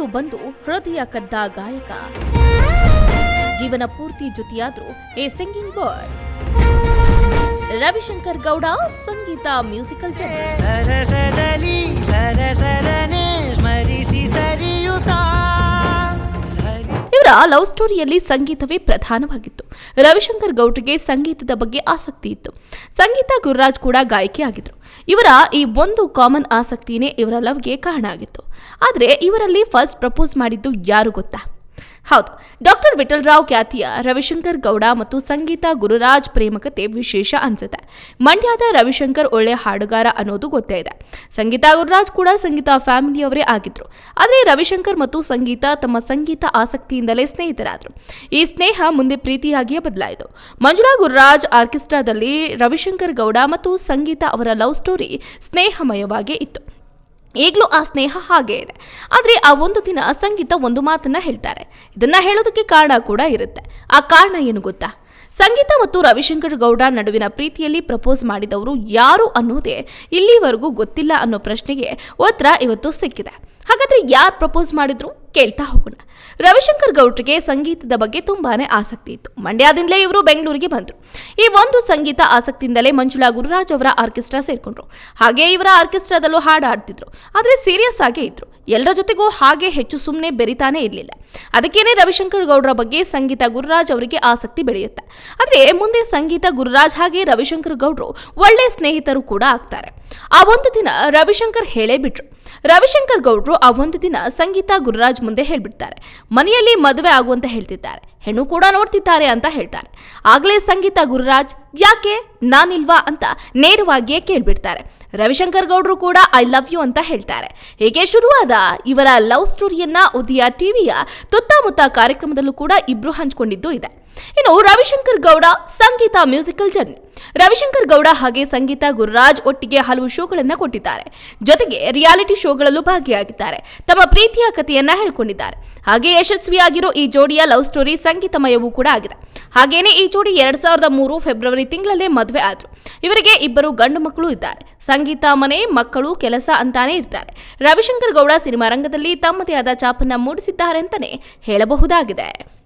ಕೊನೆಯಲ್ಲೂ ಬಂದು ಹೃದಯ ಕದ್ದ ಗಾಯಕ. ಜೀವನ ಪೂರ್ತಿ ಜೊತೆಯಾದ್ರು a singing birds Ravishankar Gowda Sangeetha musical ಜನ ಲವ್ ಸ್ಟೋರಿಯಲ್ಲಿ ಸಂಗೀತವೇ ಪ್ರಧಾನವಾಗಿತ್ತು. ರವಿಶಂಕರ್ ಗೌಡ್ರಿಗೆ ಸಂಗೀತದ ಬಗ್ಗೆ ಆಸಕ್ತಿ ಇತ್ತು. ಸಂಗೀತ ಗುರುರಾಜ್ ಕೂಡ ಗಾಯಕಿ ಆಗಿದ್ರು. ಇವರ ಈ ಒಂದು ಕಾಮನ್ ಆಸಕ್ತಿನೇ ಇವರ ಲವ್ಗೆ ಕಾರಣ ಆಗಿತ್ತು. ಆದರೆ ಇವರಲ್ಲಿ ಫಸ್ಟ್ ಪ್ರಪೋಸ್ ಮಾಡಿದ್ದು ಯಾರು ಗೊತ್ತಾ? ಹೌದು. ಡಾಕ್ಟರ್ ವಿಠಲ್ ರಾವ್ ಖ್ಯಾತಿಯ ರವಿಶಂಕರ್ ಗೌಡ ಮತ್ತು ಸಂಗೀತ ಗುರುರಾಜ್ ಪ್ರೇಮಕತೆ ವಿಶೇಷ ಅನ್ಸುತ್ತೆ. ಮಂಡ್ಯದ ರವಿಶಂಕರ್ ಒಳ್ಳೆ ಹಾಡುಗಾರ ಅನ್ನೋದು ಗೊತ್ತೇ ಇದೆ. ಸಂಗೀತ ಗುರುರಾಜ್ ಕೂಡ ಸಂಗೀತ ಫ್ಯಾಮಿಲಿಯವರೇ ಆಗಿದ್ರು. ಆದರೆ ರವಿಶಂಕರ್ ಮತ್ತು ಸಂಗೀತ ತಮ್ಮ ಸಂಗೀತ ಆಸಕ್ತಿಯಿಂದಲೇ ಸ್ನೇಹಿತರಾದರು. ಈ ಸ್ನೇಹ ಮುಂದೆ ಪ್ರೀತಿಯಾಗಿಯೇ ಬದಲಾಯಿತು. ಮಂಜುಳಾ ಗುರುರಾಜ್ ಆರ್ಕೆಸ್ಟ್ರಾದಲ್ಲಿ ರವಿಶಂಕರ್ ಗೌಡ ಮತ್ತು ಸಂಗೀತ ಅವರ ಲವ್ ಸ್ಟೋರಿ ಸ್ನೇಹಮಯವಾಗಿ ಇತ್ತು. ಈಗಲೂ ಆ ಸ್ನೇಹ ಹಾಗೇ ಇದೆ. ಆದರೆ ಆ ಒಂದು ದಿನ ಸಂಗೀತ ಒಂದು ಮಾತನ್ನ ಹೇಳ್ತಾರೆ. ಇದನ್ನ ಹೇಳೋದಕ್ಕೆ ಕಾರಣ ಕೂಡ ಇರುತ್ತೆ. ಆ ಕಾರಣ ಏನು ಗೊತ್ತಾ? ಸಂಗೀತ ಮತ್ತು ರವಿಶಂಕರ್ ಗೌಡ ನಡುವಿನ ಪ್ರೀತಿಯಲ್ಲಿ ಪ್ರಪೋಸ್ ಮಾಡಿದವರು ಯಾರು ಅನ್ನೋದೇ ಇಲ್ಲಿವರೆಗೂ ಗೊತ್ತಿಲ್ಲ ಅನ್ನೋ ಪ್ರಶ್ನೆಗೆ ಉತ್ತರ ಇವತ್ತು ಸಿಕ್ಕಿದೆ. ಹಾಗಾದ್ರೆ ಯಾರು ಪ್ರಪೋಸ್ ಮಾಡಿದ್ರು? ಕೇಳ್ತಾ ಹೋಗೋಣ. ರವಿಶಂಕರ್ ಗೌಡ್ರಿಗೆ ಸಂಗೀತದ ಬಗ್ಗೆ ತುಂಬಾನೇ ಆಸಕ್ತಿ ಇತ್ತು. ಮಂಡ್ಯದಿಂದಲೇ ಇವರು ಬೆಂಗಳೂರಿಗೆ ಬಂದರು. ಈ ಒಂದು ಸಂಗೀತ ಆಸಕ್ತಿಯಿಂದಲೇ ಮಂಜುಳಾ ಗುರುರಾಜ್ ಅವರ ಆರ್ಕೆಸ್ಟ್ರಾ ಸೇರಿಕೊಂಡ್ರು. ಹಾಗೆ ಇವರ ಆರ್ಕೆಸ್ಟ್ರಾದಲ್ಲೂ ಹಾಡು ಆಡ್ತಿದ್ರು ಆದರೆ ಸೀರಿಯಸ್ ಆಗೇ ಇದ್ರು. ಎಲ್ಲರ ಜೊತೆಗೂ ಹಾಗೆ ಹೆಚ್ಚು ಸುಮ್ಮನೆ ಬೆರಿತಾನೆ ಇರಲಿಲ್ಲ. ಅದಕ್ಕೇನೆ ರವಿಶಂಕರ್ ಗೌಡ್ರ ಬಗ್ಗೆ ಸಂಗೀತ ಗುರುರಾಜ್ ಅವರಿಗೆ ಆಸಕ್ತಿ ಬೆಳೆಯುತ್ತೆ. ಆದರೆ ಮುಂದೆ ಸಂಗೀತ ಗುರುರಾಜ್ ಹಾಗೆ ರವಿಶಂಕರ್ ಗೌಡ್ರು ಒಳ್ಳೆ ಸ್ನೇಹಿತರು ಕೂಡ ಆಗ್ತಾರೆ. ಆ ಒಂದು ದಿನ ರವಿಶಂಕರ್ ಹೇಳೇ ಬಿಟ್ರು. ರವಿಶಂಕರ್ ಗೌಡ್ರು ಆ ಒಂದು ದಿನ ಸಂಗೀತ ಗುರುರಾಜ್ ಮುಂದೆ ಹೇಳ್ಬಿಡ್ತಾರೆ. ಮನೆಯಲ್ಲಿ ಮದುವೆ ಆಗುವಂತ ಹೇಳ್ತಿದ್ದಾರೆ. ಹೆಣ್ಣು ಕೂಡ ನೋಡ್ತಿದ್ದಾರೆ ಅಂತ ಹೇಳ್ತಾರೆ. ಆಗಲೇ ಸಂಗೀತ ಗುರುರಾಜ್, ಯಾಕೆ? ನಾನಿಲ್ವಾ? ಅಂತ ನೇರವಾಗಿಯೇ ಕೇಳ್ಬಿಡ್ತಾರೆ. ರವಿಶಂಕರ್ ಗೌಡ್ರು ಕೂಡ, ಐ ಲವ್ ಯು ಅಂತ ಹೇಳ್ತಾರೆ. ಹೇಗೆ ಶುರುವಾದ ಇವರ ಲವ್ ಸ್ಟೋರಿಯನ್ನ ಉದಯ ಟಿವಿಯ ತುತ್ತಮುತ್ತ ಕಾರ್ಯಕ್ರಮದಲ್ಲೂ ಕೂಡ ಇಬ್ರು ಹಂಚಿಕೊಂಡಿದ್ದು ಇದೆ. ಇನ್ನು ರವಿಶಂಕರ್ ಗೌಡ ಸಂಗೀತ ಮ್ಯೂಸಿಕಲ್ ಜರ್ನಿ. ರವಿಶಂಕರ್ ಗೌಡ ಹಾಗೆ ಸಂಗೀತ ಗುರುರಾಜ್ ಒಟ್ಟಿಗೆ ಹಲವು ಶೋಗಳನ್ನು ಕೊಟ್ಟಿದ್ದಾರೆ. ಜೊತೆಗೆ ರಿಯಾಲಿಟಿ ಶೋಗಳಲ್ಲೂ ಭಾಗಿಯಾಗಿದ್ದಾರೆ. ತಮ್ಮ ಪ್ರೀತಿಯ ಕಥೆಯನ್ನ ಹೇಳ್ಕೊಂಡಿದ್ದಾರೆ. ಹಾಗೆ ಯಶಸ್ವಿಯಾಗಿರೋ ಈ ಜೋಡಿಯ ಲವ್ ಸ್ಟೋರಿ ಸಂಗೀತಮಯವೂ ಕೂಡ ಆಗಿದೆ. ಹಾಗೆಯೇ ಈ ಜೋಡಿ ಎರಡ್ ಸಾವಿರದ ಮೂರು ಫೆಬ್ರವರಿ ತಿಂಗಳಲ್ಲೇ ಮದುವೆ ಆದ್ರು. ಇವರಿಗೆ ಇಬ್ಬರು ಗಂಡು ಮಕ್ಕಳು ಇದ್ದಾರೆ. ಸಂಗೀತ ಮನೆ, ಮಕ್ಕಳು, ಕೆಲಸ ಅಂತಾನೆ ಇರ್ತಾರೆ. ರವಿಶಂಕರ್ ಗೌಡ ಸಿನಿಮಾ ರಂಗದಲ್ಲಿ ತಮ್ಮದೇ ಆದ ಚಾಪನ್ನ ಮೂಡಿಸಿದ್ದಾರೆ ಅಂತಾನೆ ಹೇಳಬಹುದಾಗಿದೆ.